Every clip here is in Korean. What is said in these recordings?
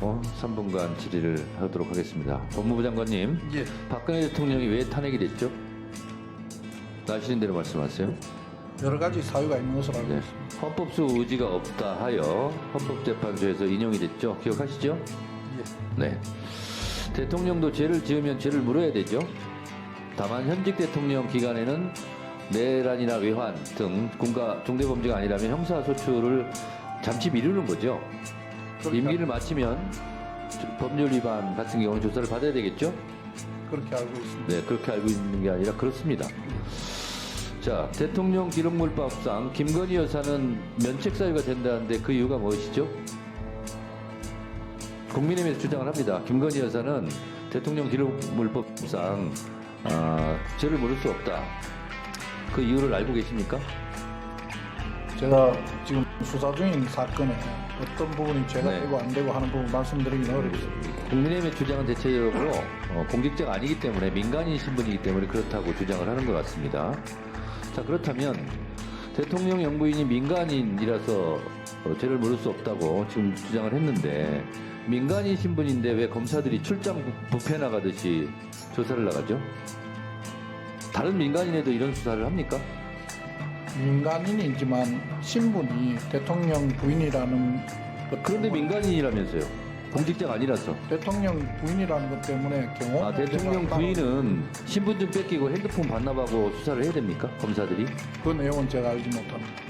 어, 3분간 질의를 하도록 하겠습니다. 법무부 장관님, 예. 박근혜 대통령이 왜 탄핵이 됐죠? 아시는 대로 말씀하세요. 여러 가지 사유가 있는 것으로 알고 네. 있습니다. 헌법수 의지가 없다 하여 헌법재판소에서 인용이 됐죠. 기억하시죠? 예. 네. 대통령도 죄를 지으면 죄를 물어야 되죠. 다만 현직 대통령 기간에는 내란이나 외환 등 군가 중대범죄가 아니라면 형사 소추를 잠시 미루는 거죠. 그렇게, 임기를 마치면 법률 위반 같은 경우는 조사를 받아야 되겠죠. 그렇게 알고 있습니다. 네, 그렇게 알고 있는 게 아니라 그렇습니다. 자, 대통령 기록물법상 김건희 여사는 면책 사유가 된다는데 그 이유가 무엇이죠? 국민의힘에서 주장을 합니다. 김건희 여사는 대통령 기록물법상 아, 죄를 물을 수 없다. 그 이유를 알고 계십니까? 제가 지금 수사 중인 사건에 어떤 부분이 죄가 네. 되고 안 되고 하는 부분 말씀드리기는 어렵습니다. 국민의힘의 주장은 대체적으로 어, 공직자가 아니기 때문에 민간인 신분이기 때문에 그렇다고 주장을 하는 것 같습니다. 자 그렇다면 대통령 영부인이 민간인이라서 어, 죄를 물을 수 없다고 지금 주장을 했는데 민간인 신분인데 왜 검사들이 출장 부패 나가듯이 조사를 나가죠? 다른 민간인에도 이런 수사를 합니까? 민간인이지만 신분이 대통령 부인이라는 것 그런데 때문에- 민간인이라면서요. 공직자가 아니라서. 대통령 부인이라는 것 때문에 경호 아, 대통령 부인은 신분증 뺏기고 핸드폰 반납하고 수사를 해야 됩니까? 검사들이? 그 내용은 제가 알지 못합니다.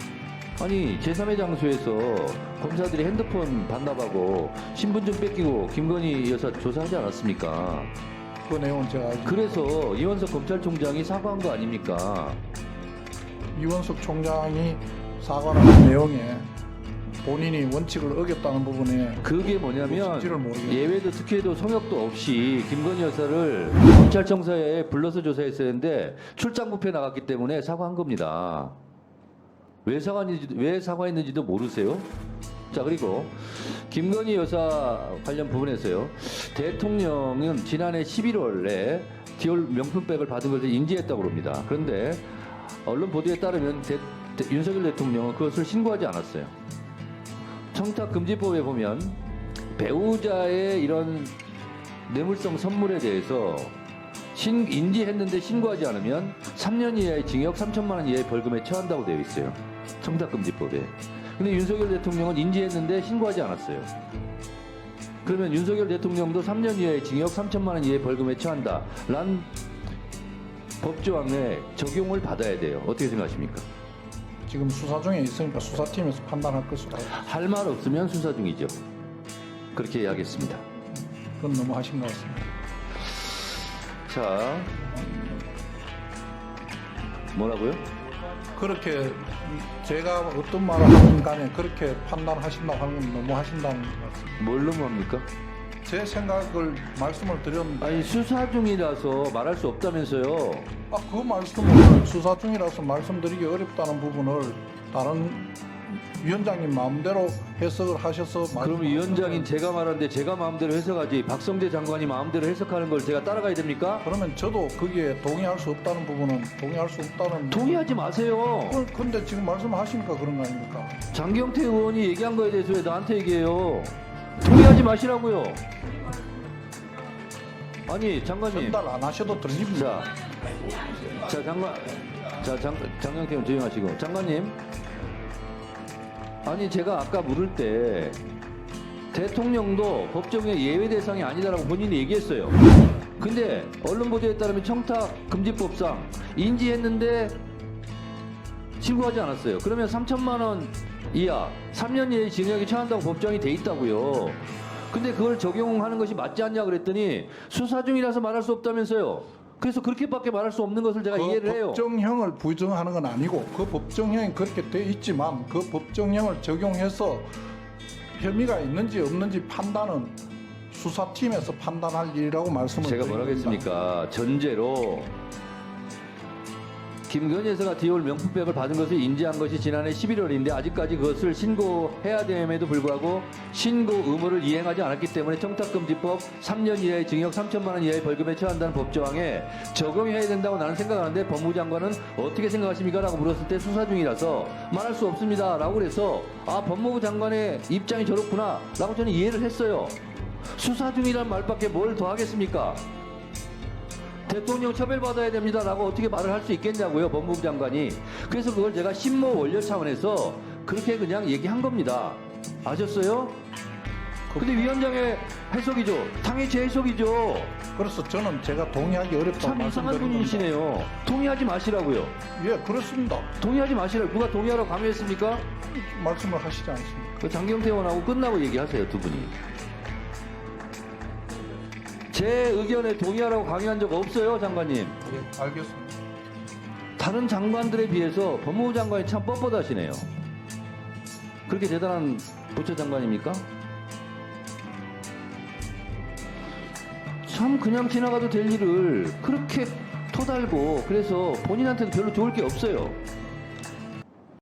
아니 제3의 장소에서 검사들이 핸드폰 반납하고 신분증 뺏기고 김건희 여사 조사하지 않았습니까? 그 내용은 제가 알지 그래서 이원석 검찰총장이 사과한 거 아닙니까? 이원석 총장이 사과하는 내용에 본인이 원칙을 어겼다는 부분에 그게 뭐냐면. 예외도 특혜도 성역도 없이 김건희 여사를 검찰청사에 불러서 조사했었는데 출장 부패 나갔기 때문에 사과한 겁니다. 왜 사과했는지 왜 사과했는지도 모르세요? 자 그리고 김건희 여사 관련 부분에서요 대통령은 지난해 11월에 디올 명품백을 받은 것을 인지했다고 합니다. 그런데 언론 보도에 따르면 대- 대- 윤석열 대통령은 그것을 신고하지 않았어요. 청탁금지법에 보면 배우자의 이런 뇌물성 선물에 대해서 신, 인지했는데 신고하지 않으면 3년 이하의 징역 3천만 원 이하의 벌금에 처한다고 되어 있어요. 청탁금지법에. 근데 윤석열 대통령은 인지했는데 신고하지 않았어요. 그러면 윤석열 대통령도 3년 이하의 징역 3천만 원 이하의 벌금에 처한다. 란 법조항에 적용을 받아야 돼요. 어떻게 생각하십니까? 지금 수사 중에 있으니까 수사팀에서 판단할 있습니다. 할 말 없으면 수사 중이죠. 그렇게 이야기했습니다. 그건 너무 하신 것 같습니다. 자, 뭐라고요? 그렇게 제가 어떤 말을 하든 간에 그렇게 판단하신다고 하는 건 너무 하신다는 것 같습니다. 뭘로 합니까? 제 생각을 말씀을 드렸는데 아니 수사 중이라서 말할 수 없다면서요. 아, 그 말씀을 수사 중이라서 말씀드리기 어렵다는 부분을 다른 위원장님 마음대로 해석을 하셔서 그럼 위원장인 제가 말하는데 제가 마음대로 해석하지 박성재 장관이 마음대로 해석하는 걸 제가 따라가야 됩니까? 그러면 저도 거기에 동의할 수 없다는 부분은 동의할 수 없다는 동의하지 마세요. 그- 근데 지금 말씀하시니까 그런 거 아닙니까? 장경태 의원이 얘기한 거에 대해서 왜 나한테 얘기해요? 동의하지 마시라고요. 아니 장관님. 전달 안 하셔도 들립니다. 자, 자 장관, 자 장, 장경태 의원 조용하시고 장관님. 아니 제가 아까 물을 때 대통령도 법정의 예외 대상이 아니다라고 본인이 얘기했어요. 근데 언론 보도에 따르면 청탁 금지법상 인지했는데 신고하지 않았어요. 그러면 3천만 원 이하 3년 이하의 징역이 처한다고 법정이 돼 있다고요. 근데 그걸 적용하는 것이 맞지 않냐 그랬더니 수사 중이라서 말할 수 없다면서요. 그래서 그렇게밖에 말할 수 없는 것을 제가 그 이해를 해요. 법정형을 부정하는 건 아니고 그 법정형이 그렇게 돼 있지만 그 법정형을 적용해서 혐의가 있는지 없는지 판단은 수사팀에서 판단할 일이라고 말씀을 제가 드립니다. 하겠습니까? 전제로 김건희 여사가 디올 명품백을 받은 것을 인지한 것이 지난해 11월인데 아직까지 그것을 신고해야 됨에도 불구하고 신고 의무를 이행하지 않았기 때문에 청탁금지법 3년 이하의 징역 3천만 원 이하의 벌금에 처한다는 법조항에 적용해야 된다고 나는 생각하는데 법무부 장관은 어떻게 생각하십니까? 라고 물었을 때 수사 중이라서 말할 수 없습니다. 라고 그래서 아 법무부 장관의 입장이 저렇구나 라고 저는 이해를 했어요. 수사 중이란 말밖에 뭘 더 하겠습니까? 대통령 처벌받아야 됩니다라고 어떻게 말을 할 수 있겠냐고요, 법무부 장관이. 그래서 그걸 제가 신모 원료 차원에서 그렇게 그냥 얘기한 겁니다. 아셨어요? 근데 위원장의 해석이죠. 당연히 제 해석이죠. 그래서 저는 제가 동의하기 어렵다고 참 이상한 말씀드린 겁니다. 분이시네요. 동의하지 마시라고요. 예, 그렇습니다. 동의하지 마시라고. 누가 동의하라고 강요했습니까? 말씀을 하시지 않습니까? 그 장경태 의원하고 끝나고 얘기하세요, 두 분이. 제 의견에 동의하라고 강요한 적 없어요, 장관님. 예, 알겠습니다. 다른 장관들에 비해서 법무부 장관이 참 뻣뻣하시네요. 그렇게 대단한 부처 장관입니까? 참 그냥 지나가도 될 일을 그렇게 토달고 그래서 본인한테도 별로 좋을 게 없어요.